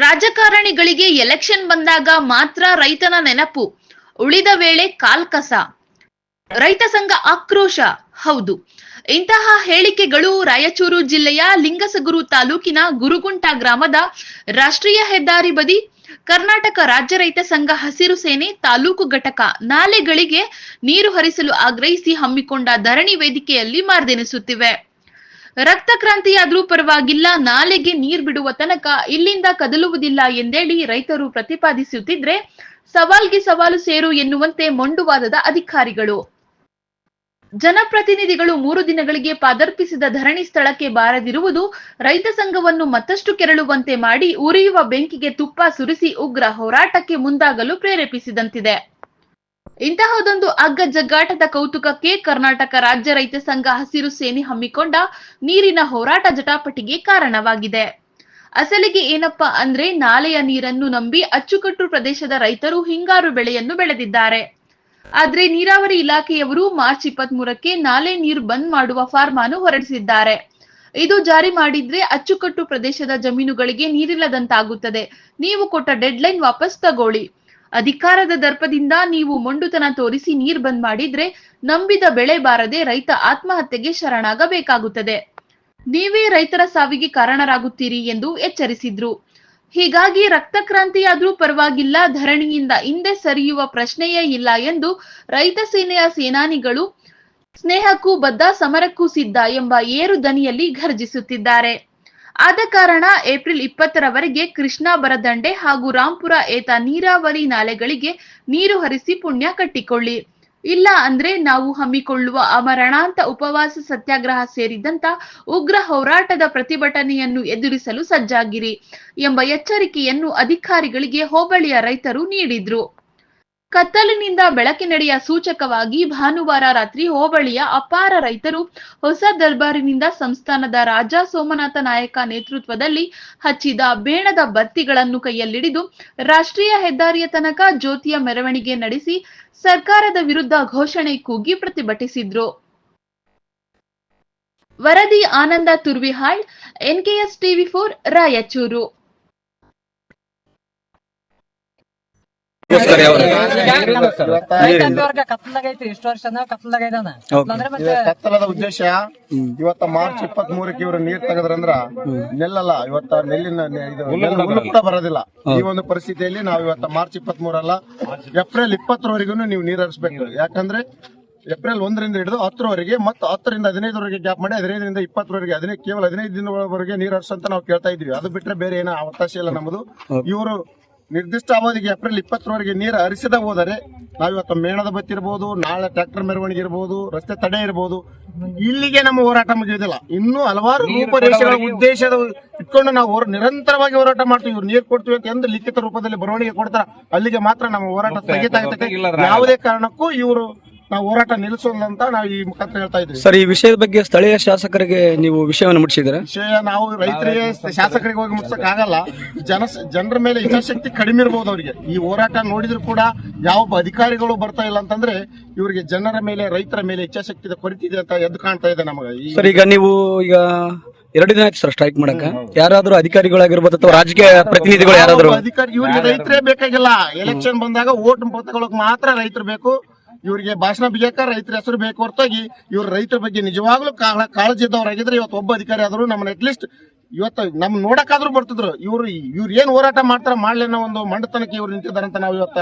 ರಾಜಕಾರಣಿಗಳಿಗೆ ಎಲೆಕ್ಷನ್ ಬಂದಾಗ ಮಾತ್ರ ರೈತನ ನೆನಪು. ಉಳಿದ ವೇಳೆ ಕಾಲ್ಕಸ. ರೈತ ಸಂಘ ಆಕ್ರೋಶ. ಹೌದು. ಇಂತಹ ಹೇಳಿಕೆಗಳು ರಾಯಚೂರು ಜಿಲ್ಲೆಯ ಲಿಂಗಸಗುರು ತಾಲೂಕಿನ ಗುರುಗುಂಟ ಗ್ರಾಮದ ರಾಷ್ಟ್ರೀಯ ಹೆದ್ದಾರಿ ಬದಿ ಕರ್ನಾಟಕ ರಾಜ್ಯ ರೈತ ಸಂಘ ಹಸಿರು ಸೇನೆ ತಾಲೂಕು ಘಟಕ ನಾಲೆಗಳಿಗೆ ನೀರು ಹರಿಸಲು ಆಗ್ರಹಿಸಿ ಹಮ್ಮಿಕೊಂಡ ಧರಣಿ ವೇದಿಕೆಯಲ್ಲಿ ಮಾರ್ದೆನಿಸುತ್ತಿವೆ. ರಕ್ತ ಕ್ರಾಂತಿಯಾದ್ರೂ ಪರವಾಗಿಲ್ಲ, ನಾಲೆಗೆ ನೀರ್ ಬಿಡುವ ತನಕ ಇಲ್ಲಿಂದ ಕದಲುವುದಿಲ್ಲ ಎಂದೇಳಿ ರೈತರು ಪ್ರತಿಪಾದಿಸುತ್ತಿದ್ರೆ ಸವಾಲ್ಗೆ ಸವಾಲು ಸೇರು ಎನ್ನುವಂತೆ ಮೊಂಡುವಾದದ ಅಧಿಕಾರಿಗಳು. ಜನಪ್ರತಿನಿಧಿಗಳು ಮೂರು ದಿನಗಳಿಗೆ ಪಾದರ್ಪಿಸಿದ ಧರಣಿ ಸ್ಥಳಕ್ಕೆ ಬಾರದಿರುವುದು ರೈತ ಸಂಘವನ್ನು ಮತ್ತಷ್ಟು ಕೆರಳುವಂತೆ ಮಾಡಿ, ಉರಿಯುವ ಬೆಂಕಿಗೆ ತುಪ್ಪ ಸುರಿಸಿ ಉಗ್ರ ಹೋರಾಟಕ್ಕೆ ಮುಂದಾಗಲು ಪ್ರೇರೇಪಿಸಿದಂತಿದೆ. ಇಂತಹದೊಂದು ಅಗ್ಗ ಜಗ್ಗಾಟದ ಕೌತುಕಕ್ಕೆ ಕರ್ನಾಟಕ ರಾಜ್ಯ ರೈತ ಸಂಘ ಹಸಿರು ಸೇನೆ ಹಮ್ಮಿಕೊಂಡ ನೀರಿನ ಹೋರಾಟ ಜಟಾಪಟಿಗೆ ಕಾರಣವಾಗಿದೆ. ಅಸಲಿಗೆ ಏನಪ್ಪ ಅಂದ್ರೆ ನಾಲೆಯ ನೀರನ್ನು ನಂಬಿ ಅಚ್ಚುಕಟ್ಟು ಪ್ರದೇಶದ ರೈತರು ಹಿಂಗಾರು ಬೆಳೆಯನ್ನು ಬೆಳೆದಿದ್ದಾರೆ. ಆದ್ರೆ ನೀರಾವರಿ ಇಲಾಖೆಯವರು ಮಾರ್ಚ್ ಇಪ್ಪತ್ತ್ ಮೂರಕ್ಕೆ ನಾಲೆ ನೀರು ಬಂದ್ ಮಾಡುವ ಫಾರ್ಮಾನು ಹೊರಡಿಸಿದ್ದಾರೆ. ಇದು ಜಾರಿ ಮಾಡಿದ್ರೆ ಅಚ್ಚುಕಟ್ಟು ಪ್ರದೇಶದ ಜಮೀನುಗಳಿಗೆ ನೀರಿಲ್ಲದಂತಾಗುತ್ತದೆ. ನೀವು ಕೊಟ್ಟ ಡೆಡ್ಲೈನ್ ವಾಪಸ್ ತಗೊಳ್ಳಿ. ಅಧಿಕಾರದ ದರ್ಪದಿಂದ ನೀವು ಮೊಂಡುತನ ತೋರಿಸಿ ನೀರ್ ಬಂದ್ ಮಾಡಿದ್ರೆ ನಂಬಿದ ಬೆಳೆ ಬಾರದೆ ರೈತ ಆತ್ಮಹತ್ಯೆಗೆ ಶರಣಾಗಬೇಕಾಗುತ್ತದೆ. ನೀವೇ ರೈತರ ಸಾವಿಗೆ ಕಾರಣರಾಗುತ್ತೀರಿ ಎಂದು ಎಚ್ಚರಿಸಿದ್ರು. ಹೀಗಾಗಿ ರಕ್ತ ಕ್ರಾಂತಿಯಾದ್ರೂ ಪರವಾಗಿಲ್ಲ, ಧರಣಿಯಿಂದ ಹಿಂದೆ ಸರಿಯುವ ಪ್ರಶ್ನೆಯೇ ಇಲ್ಲ ಎಂದು ರೈತ ಸೇನೆಯ ಸೇನಾನಿಗಳು ಸ್ನೇಹಕ್ಕೂ ಬದ್ಧ, ಸಮರಕ್ಕೂ ಸಿದ್ಧ ಎಂಬ ಏರು ದನಿಯಲ್ಲಿ ಘರ್ಜಿಸುತ್ತಿದ್ದಾರೆ. ಆದ ಕಾರಣ ಏಪ್ರಿಲ್ ಇಪ್ಪತ್ತರವರೆಗೆ ಕೃಷ್ಣಾ ಬರದಂಡೆ ಹಾಗೂ ರಾಂಪುರ ಏತ ನೀರಾವರಿ ನಾಲೆಗಳಿಗೆ ನೀರು ಹರಿಸಿ ಪುಣ್ಯ ಕಟ್ಟಿಕೊಳ್ಳಿ. ಇಲ್ಲ ಅಂದ್ರೆ ನಾವು ಹಮ್ಮಿಕೊಳ್ಳುವ ಅಮರಣಾಂತ ಉಪವಾಸ ಸತ್ಯಾಗ್ರಹ ಸೇರಿದಂತ ಉಗ್ರ ಹೋರಾಟದ ಪ್ರತಿಭಟನೆಯನ್ನು ಎದುರಿಸಲು ಸಜ್ಜಾಗಿರಿ ಎಂಬ ಎಚ್ಚರಿಕೆಯನ್ನು ಅಧಿಕಾರಿಗಳಿಗೆ ಹೋಬಳಿಯ ರೈತರು ನೀಡಿದ್ರು. ಕತ್ತಲಿನಿಂದ ಬೆಳಕಿನಡೆಯ ಸೂಚಕವಾಗಿ ಭಾನುವಾರ ರಾತ್ರಿ ಹೋಬಳಿಯ ಅಪಾರ ರೈತರು ಹೊಸ ದರ್ಬಾರಿನಿಂದ ಸಂಸ್ಥಾನದ ರಾಜ ಸೋಮನಾಥ ನಾಯಕ ನೇತೃತ್ವದಲ್ಲಿ ಹಚ್ಚಿದ ಬೇಣದ ಬತ್ತಿಗಳನ್ನು ಕೈಯಲ್ಲಿಡಿದು ರಾಷ್ಟ್ರೀಯ ಹೆದ್ದಾರಿಯ ತನಕ ಜ್ಯೋತಿಯ ಮೆರವಣಿಗೆ ನಡೆಸಿ ಸರ್ಕಾರದ ವಿರುದ್ಧ ಘೋಷಣೆ ಕೂಗಿ ಪ್ರತಿಭಟಿಸಿದ್ರು. ವರದಿ Anand Turvihal, NKS TV four, Raichur. ಕತ್ತಲದ ಉದ್ದೇಶ ಇವತ್ತ ಮಾರ್ಚ್ ಇಪ್ಪತ್ ಮೂರಕ್ಕೆ ಇವರು ನೀರ್ ತೆಗದ್ರಂದ್ರ ನೆಲ್ಲಲ್ಲ ಇವತ್ತ ನೆಲ್ಲಿನ ಕೂಡ ಬರೋದಿಲ್ಲ. ಈ ಒಂದು ಪರಿಸ್ಥಿತಿಯಲ್ಲಿ ನಾವು ಇವತ್ತ ಮಾರ್ಚ್ ಇಪ್ಪತ್ ಮೂರಲ್ಲ ಏಪ್ರಿಲ್ ಇಪ್ಪತ್ತರವರೆಗೂ ನೀವು ನೀರ್ ಹರಿಸ್ಬೇಕು. ಯಾಕಂದ್ರೆ ಏಪ್ರಿಲ್ ಒಂದರಿಂದ ಹಿಡಿದು ಹತ್ತರವರೆಗೆ ಮತ್ತು ಹತ್ತರಿಂದ ಹದಿನೈದರವರೆಗೆ ಗ್ಯಾಪ್ ಮಾಡಿ ಹದಿನೈದರಿಂದ ಇಪ್ಪತ್ತರವರೆಗೆ ಹದಿನೈದು ಕೇವಲ ಹದಿನೈದು ದಿನಗಳವರೆಗೆ ನೀರ್ ಹರಿಸಂತ ನಾವು ಕೇಳ್ತಾ ಇದ್ವಿ ಅದು ಬಿಟ್ರೆ ಬೇರೆ ಏನೋ ಅವಕಾಶ ಇಲ್ಲ ನಮ್ಮದು ಇವರು ನಿರ್ದಿಷ್ಟ ಅವಧಿಗೆ ಏಪ್ರಿಲ್ ಇಪ್ಪತ್ತರವರೆಗೆ ನೀರು ಹರಿಸದ ಹೋದರೆ ನಾವಿವತ್ತು ಮೇಣದ ಬತ್ತಿ ಇರ್ಬೋದು ನಾಳೆ ಟ್ರ್ಯಾಕ್ಟರ್ ಮೆರವಣಿಗೆ ಇರ್ಬೋದು ರಸ್ತೆ ತಡೆ ಇರ್ಬೋದು. ಇಲ್ಲಿಗೆ ನಮ್ಮ ಹೋರಾಟ ಮುಗಿಯೋದಿಲ್ಲ ಇನ್ನೂ ಹಲವಾರು ರೂಪರೇಷೆಗಳ ಉದ್ದೇಶದ ಇಟ್ಕೊಂಡು ನಾವು ನಿರಂತರವಾಗಿ ಹೋರಾಟ ಮಾಡ್ತೀವಿ. ಇವ್ರು ನೀರು ಕೊಡ್ತೀವಿ ಅಂತ ಎಂದು ಲಿಖಿತ ರೂಪದಲ್ಲಿ ಬರವಣಿಗೆ ಕೊಡ್ತಾರ. ಅಲ್ಲಿಗೆ ಮಾತ್ರ ನಮ್ಮ ಹೋರಾಟ ಸ್ಥಗಿತ ಯಾವುದೇ ಕಾರಣಕ್ಕೂ ಇವರು ನಾವು ಹೋರಾಟ ನಿಲ್ಲಿಸೋಲ್ಲ ಅಂತ ನಾವು ಈ ಮುಖಾಂತರ ಹೇಳ್ತಾ ಇದ್ದೀವಿ ಸರ್ ಈ ವಿಷಯದ ಬಗ್ಗೆ ಸ್ಥಳೀಯ ಶಾಸಕರಿಗೆ ನೀವು ವಿಷಯವನ್ನು ಮುಟ್ಟಿಸಿದ್ರೆ ವಿಷಯ ನಾವು ರೈತರಿಗೆ ಶಾಸಕರಿಗೆ ಹೋಗಿ ಮುಟ್ಸಕ್ ಆಗಲ್ಲ. ಜನ ಜನರ ಮೇಲೆ ಇಚ್ಛಾಶಕ್ತಿ ಕಡಿಮೆ ಇರ್ಬೋದು ಅವರಿಗೆ. ಈ ಹೋರಾಟ ನೋಡಿದ್ರು ಕೂಡ ಯಾವ ಅಧಿಕಾರಿಗಳು ಬರ್ತಾ ಇಲ್ಲ ಅಂತಂದ್ರೆ ಇವರಿಗೆ ಜನರ ಮೇಲೆ ರೈತರ ಮೇಲೆ ಇಚ್ಛಾಶಕ್ತಿ ಕೊರತೆ ಇದೆ ಅಂತ ಎದ್ದು ಕಾಣ್ತಾ ಇದೆ ನಮಗೆ. ಸರ್ ಈಗ ನೀವು ಈಗ ಎರಡು ದಿನ ಆಯ್ತು ಸರ್ ಸ್ಟ್ರೈಕ್ ಮಾಡಕ ಯಾರಾದ್ರೂ ಅಧಿಕಾರಿಗಳಾಗಿರ್ಬೋದು ಅಥವಾ ರಾಜಕೀಯ ಪ್ರತಿನಿಧಿಗಳು ಯಾರಾದ್ರೂ? ಅಧಿಕಾರಿ ಇವರಿಗೆ ರೈತರೇ ಬೇಕಾಗಿಲ್ಲ. ಎಲೆಕ್ಷನ್ ಬಂದಾಗ ಓಟ್ ತಗೊಳಕ್ ಮಾತ್ರ ರೈತರು ಬೇಕು. ಇವರಿಗೆ ಭಾಷಣ ಬಿಜಾಕ ರೈತರ ಹೆಸರು ಬೇಕು ಹೊರತಾಗಿ ಇವ್ರ ರೈತರ ಬಗ್ಗೆ ನಿಜವಾಗ್ಲೂ ಕಾಳ- ಕಾಳಜಿ ಇದ್ದವರಾಗಿದ್ರೆ ಇವತ್ತು ಒಬ್ಬ ಅಧಿಕಾರಿ ಆದರೂ ನಮ್ಮನ್ನ ಅಟ್ಲೀಸ್ಟ್ ಇವತ್ತು ನಮ್ ನೋಡಕ್ಕಾದ್ರೂ ಬರ್ತಿದ್ರು. ಇವ್ರು ಇವ್ರು ಏನ್ ಹೋರಾಟ ಮಾಡ್ತಾರ ಮಾಡ್ಲಿ ಅನ್ನೋ ಒಂದು ಮಂಡತನಕ್ಕೆ ಇವ್ರು ನಿಂತಿದ್ದಾರೆ ಅಂತ ನಾವು ಇವತ್ತ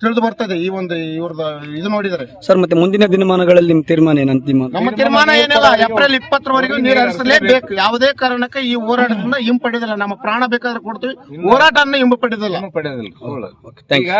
ತಿಳಿದು ಬರ್ತದೆ ಈ ಒಂದು ಇವ್ರದ ಇದು ನೋಡಿದರೆ. ಸರ್ ಮತ್ತೆ ಮುಂದಿನ ದಿನಮಾನಗಳಲ್ಲಿ ನಿಮ್ ತೀರ್ಮಾನ ಏನಂತ ನಿಮ್ಮ ನಮ್ಮ ತೀರ್ಮಾನ ಏನಿಲ್ಲ. ಏಪ್ರಿಲ್ ಇಪ್ಪತ್ತರವರೆಗೂ ನೀರು ಹರಿಸಲೇಬೇಕು. ಯಾವುದೇ ಕಾರಣಕ್ಕೆ ಈ ಹೋರಾಟದಿಂದ ಹಿಂಪಡೆದಿಲ್ಲ. ನಮ್ಮ ಪ್ರಾಣ ಬೇಕಾದ್ರೆ ಕೊಡ್ತೀವಿ. ಹೋರಾಟ ಹಿಂಪಡೆದಿಲ್ಲ. Thank you